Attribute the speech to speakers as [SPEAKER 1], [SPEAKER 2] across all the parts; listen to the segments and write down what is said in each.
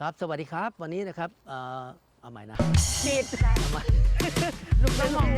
[SPEAKER 1] ครับ สวัสดีครับ วันนี้นะครับ เอ่อเอาใหม่นะ
[SPEAKER 2] ผิด
[SPEAKER 1] เอาใหม่
[SPEAKER 2] ลูกสมอง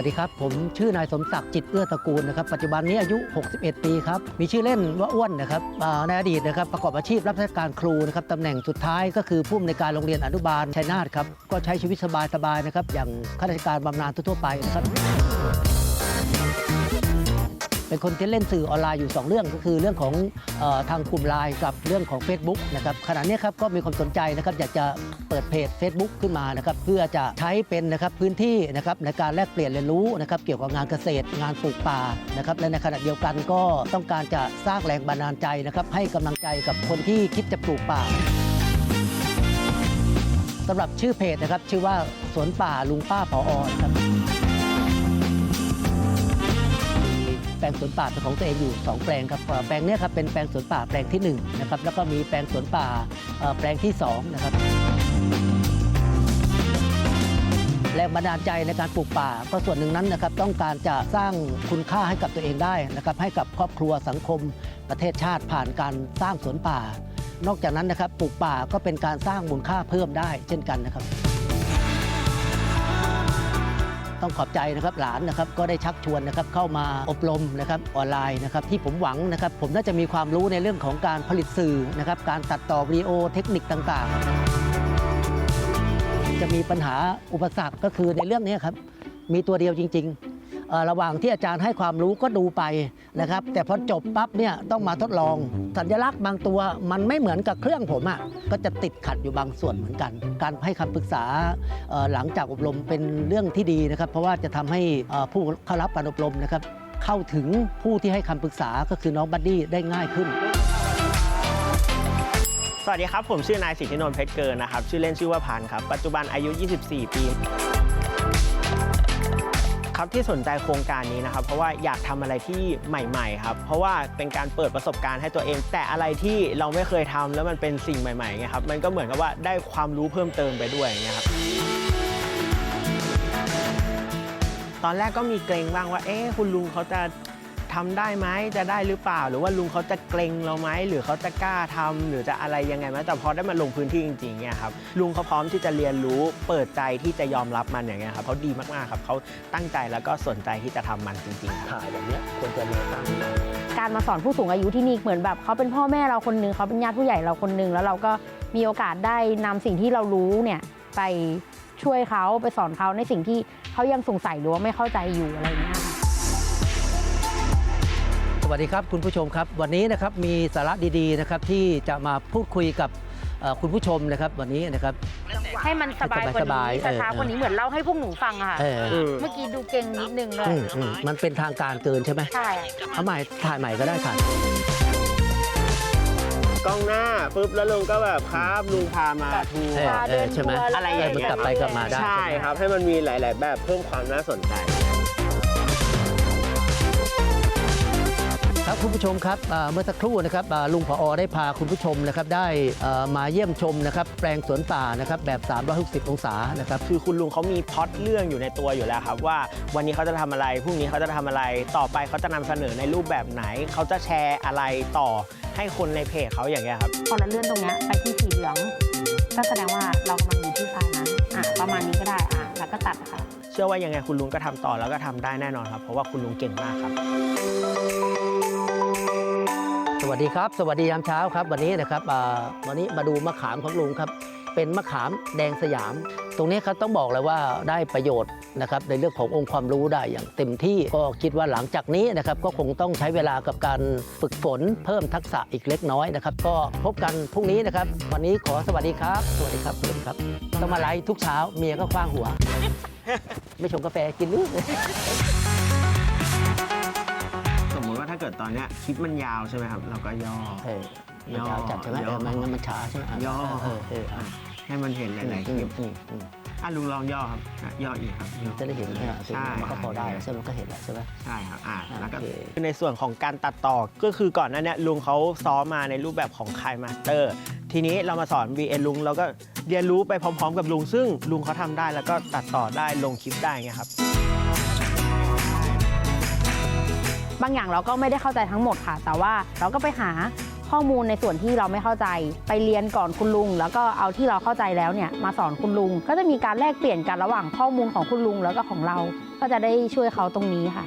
[SPEAKER 1] สวัสดีครับ ผมชื่อนายสมศักดิ์จิตเอื้อตระกูลนะครับปัจจุบันนี้อายุ 61 ปีครับมีชื่อเล่นว่าอ้วนนะครับในอดีตนะครับประกอบอาชีพรับราชการครูนะครับตำแหน่งสุดท้ายก็คือผู้อำนวยการโรงเรียนอนุบาลชัยนาทครับก็ใช้ชีวิตสบายๆนะครับอย่างข้าราชการบำนาญทั่วไปนะครับ เป็นคนที่เล่นสื่อออนไลน์อยู่ 2 เรื่องก็คือเรื่องของออทางกลุ่มไลน์กับเรื่องของ Facebook นะครับขณะนี้ครับก็มีความสนใจนะครับอยากจะเปิดเพจ Facebook ขึ้นมานะครับเพื่อจะใช้เป็นนะครับพื้นที่นะครับในการแลกเปลี่ยนเรียนรู้นะครับเกี่ยวกับงานเกษตร งานปลูกป่านะครับและในขณะเดียวกันก็ต้องการจะสร้างแรงบันดาลใจนะครับให้กำลังใจกับคนที่คิดจะปลูกป่าสำหรับชื่อเพจนะครับชื่อว่าสวนป่าลุงป้าผอนะครับ แปลงสวนป่าเป็นของตัวเองอยู่ 2 แปลงครับแปลงนี้ครับเป็นแปลงสวนป่าแปลงที่1นะครับแล้วก็มีแปลงสวนป่าแปลงที่2นะครับแรงบันดาลใจในการปลูกป่าก็ส่วนหนึ่งนั้นนะครับต้องการจะสร้างคุณค่าให้กับตัวเองได้นะครับให้กับครอบครัวสังคม ประเทศชาติผ่านการสร้างสวนป่า นอกจากนั้นนะครับปลูกป่าก็เป็นการสร้างมูลค่าเพิ่มได้เช่นกันนะครับ ต้องขอบใจนะครับหลานนะครับก็ได้ชักชวนนะครับเข้ามาอบรมนะครับออนไลน์นะครับที่ผมหวังนะครับผมน่าจะมีความรู้ในเรื่องของการผลิตสื่อนะครับการตัดต่อวิดีโอเทคนิคต่างๆ จะมีปัญหาอุปสรรคก็คือในเรื่องนี้ครับมีตัวเดียวจริง ๆ ระหว่างที่อาจารย์ให้ความรู้ก็ดูไปนะครับ แต่พอจบปั๊บเนี่ยต้องมาทดลอง สัญลักษณ์บางตัวมันไม่เหมือนกับเครื่องผมอะ่ะก็จะติดขัดอยู่บางส่วนเหมือนกัน การให้คำปรึกษาหลังจากอบรมเป็นเรื่องที่ดีนะครับ เพราะว่าจะทำให้ผู้เข้ารับการอบรมนะครับ เข้าถึงผู้ที่ให้คำปรึกษาก็คือน้องบัดดี้ได้ง่ายขึ้น
[SPEAKER 3] สวัสดีครับ ผมชื่อนายสิทธินนท์เพชรเกินนะครับ ชื่อเล่นชื่อว่าพานครับ ปัจจุบันอายุ 24 ปี ครับที่สนใจโครงการนี้นะครับ เพราะว่าอยากทำอะไรที่ใหม่ ๆ ครับ เพราะว่าเป็นการเปิดประสบการณ์ให้ตัวเอง แต่อะไรที่เราไม่เคยทำแล้วมันเป็นสิ่งใหม่ๆไงครับมันก็เหมือนกับว่าได้ความรู้เพิ่มเติมไปด้วยอย่างเงี้ยครับตอนแรกก็มีเกรงบ้างว่า เอ๊ะ คุณลุงเขาจะ ทำได้ไหมจะได้หรือเปล่า หรือว่าลุงเขาจะเกรงเราไหมหรือเขาจะกล้าทำหรือจะอะไรยังไงไหมแต่พอได้มาลงพื้นที่จริงๆเนี่ยครับลุงเขาพร้อมที่จะเรียนรู้เปิดใจที่จะยอมรับมันอย่างเงี้ยครับเขาดีมากๆครับเขาตั้งใจแล้วก็สนใจที่จะทำมันจริงๆ
[SPEAKER 1] ถ่ายแบบเนี้ยควรจะมีตั้ง
[SPEAKER 2] การมาสอนผู้สูงอายุที่นี่เหมือนแบบเขาเป็นพ่อแม่เราคนนึงเขาเป็นญาติผู้ใหญ่เราคนนึงแล้วเราก็มีโอกาสได้นำสิ่งที่เรารู้เนี่ยไปช่วยเขาไปสอนเขาในสิ่งที่เขายังสงสัยหรือว่าไม่เข้าใจอยู่อะไรอย่างเงี้ยค่ะ
[SPEAKER 1] วัสดีครับคุณผู้ชมครับ วันนี้นะครับมีสาระดีๆนะครับที่จะมาพูดคุยกับเอ่อคุณผู้ชมนะครับวันนี้นะครับ
[SPEAKER 2] ให้มันสบายกว่า
[SPEAKER 1] สบาย
[SPEAKER 2] นี้
[SPEAKER 1] ๆเออ
[SPEAKER 2] ช้าๆกว่านี้เหมือนเล่าให้พวกหนูฟังอะค่ะ
[SPEAKER 1] เออ
[SPEAKER 2] เมื่อกี้ดูเก่งนิดนึงเลย
[SPEAKER 1] อืมอืมมันเป็นทางการเกินใช่ไหม
[SPEAKER 2] ใช่
[SPEAKER 1] เอาใหม่ถ่ายใหม่ก็ได้ค่ะ
[SPEAKER 3] กล้องหน้าปุ๊บแล้วลุงก็แบบครับลุงพามาทัว
[SPEAKER 1] เอ
[SPEAKER 3] ร์
[SPEAKER 1] อเออใช่ไหม
[SPEAKER 3] อะไรอย่างเงี้ย
[SPEAKER 1] มันกลับไปกลับมาได้
[SPEAKER 3] ใช่ครับ ให้มันมีหลาย ๆ แบบเพิ่มความน่าสนใจ
[SPEAKER 1] ครับคุณผู้ชมครับอ่าเมื่อสักครู่นะครับอ่าลุงผอได้พาคุณผู้ชมนะครับได้เอ่อมาเยี่ยมชมนะครับแปลงสวนป่านะครับแบบ360องศานะครับ
[SPEAKER 3] คือคุณลุงเขามีพล็อตเรื่องอยู่ในตัวอยู่แล้วครับว่าวันนี้เขาจะทำอะไรพรุ่งนี้เขาจะทำอะไรต่อไปเขาจะนำเสนอในรูปแบบไหน เขาจะแชร์อะไรต่อให้คนในเพจเขาอย่างเงี้ยครับ
[SPEAKER 2] พอเราเลื่อนตรงเนี้ยไปที่สีเหลืองก็แสดงว่าเรากำลังอยู่ที่ไฟล์นั้นอะประมาณนี้ก็ได้อะแล้วก็ตัดค่ะ
[SPEAKER 3] เชื่อว่ายังไงคุณลุงก็ทำต่อแล้วก็ทำได้แน่นอนครับ เพราะว่าคุณลุงเก่งมากครับ
[SPEAKER 1] สวัสดีครับ สวัสดียามเช้าครับ วันนี้นะครับวันนี้มาดูมะขามของลุงครับ เป็นมะขามแดงสยาม ตรงนี้ครับต้องบอกเลยว่าได้ประโยชน์นะครับในเรื่องขององค์ความรู้ได้อย่างเต็มที่ก็คิดว่าหลังจากนี้นะครับก็คงต้องใช้เวลากับการฝึกฝนเพิ่มทักษะอีกเล็กน้อยนะครับ ก็พบกันพรุ่งนี้นะครับ วันนี้ขอสวัสดีครับ สวัสดีครับสวัสดีครับ ต้องมาไลฟ์ทุกเช้าเมียก็คว้างหัว ไม่ชงกาแฟกินหรือ
[SPEAKER 3] เกิดตอนเนี้ยคลิปมันยาวใช่ไหมครับ เราก็ย่อ
[SPEAKER 1] เออมันช้าจัดใช่ไหม
[SPEAKER 3] ย่
[SPEAKER 1] เอ
[SPEAKER 3] อ
[SPEAKER 1] อมันมันช้าใช่ไหมะ
[SPEAKER 3] ย่อ
[SPEAKER 1] เออเออเออ
[SPEAKER 3] ให้มันเห็นหลายๆคลิป
[SPEAKER 1] อืมอืม
[SPEAKER 3] อะลุงลองย่อครับอะย่ออีกครับย่อ
[SPEAKER 1] จะได้เห็นไหมฮะ
[SPEAKER 3] ใช่
[SPEAKER 1] มันก็พอได้ใช่ไหมมันก็เห็นแล้วใช่ไหม
[SPEAKER 3] ใช่ครับอ่า
[SPEAKER 1] อ่า
[SPEAKER 3] แล้วก็
[SPEAKER 1] โอเค
[SPEAKER 3] ในส่วนของการตัดต่อก็คือก่อนหน้าเนี้ลุงเขาซ้อมมาในรูปแบบของคายมาสเตอร์ทีนี้เรามาสอน VN ลุงเราก็เรียนรู้ไปพร้อม ๆ กับลุง ซึ่งลุงเขาทำได้แล้วก็ตัดต่อได้ลงคลิปได้ไงครับ
[SPEAKER 2] บางอย่างเราก็ไม่ได้เข้าใจทั้งหมดค่ะ แต่ว่าเราก็ไปหาข้อมูลในส่วนที่เราไม่เข้าใจ ไปเรียนก่อนคุณลุง แล้วก็เอาที่เราเข้าใจแล้วเนี่ยมาสอนคุณลุง ก็จะมีการแลกเปลี่ยนกันระหว่างข้อมูลของคุณลุงแล้วก็ของเรา ก็จะได้ช่วยเขาตรงนี้ค่ะ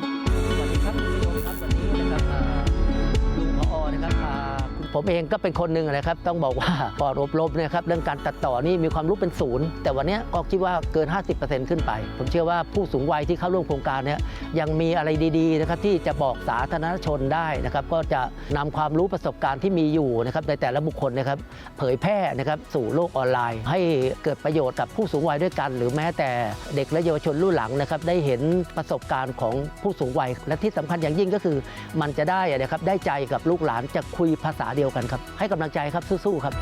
[SPEAKER 1] ผมเองก็เป็นคนหนึ่งนะครับ ต้องบอกว่าก่อนอบรมเนยครับเรื่องการตัดต่อนี่มีความรู้เป็นศูนย์ แต่วันนี้ก็คิดว่าเกิน 50%ขึ้นไป ผมเชื่อว่าผู้สูงวัยที่เข้าร่วมโครงการเนี้ยยังมีอะไรดีๆนะครับที่จะบอกสาธารณชนได้นะครับก็จะนำความรู้ประสบการณ์ที่มีอยู่นะครับในแต่ละบุคคลนะครับเผยแพร่นะครับสู่โลกออนไลน์ ให้เกิดประโยชน์กับผู้สูงวัยด้วยกัน หรือแม้แต่เด็กและเยาวชนรุ่นหลังนะครับได้เห็นประสบการณ์ของผู้สูงวัย และที่สำคัญอย่างยิ่งก็คือ มันจะได้นะครับได้ใจกับลูกหลานจะคุยภาษาเดียวกันครับ ให้กำลังใจครับสู้ๆครับ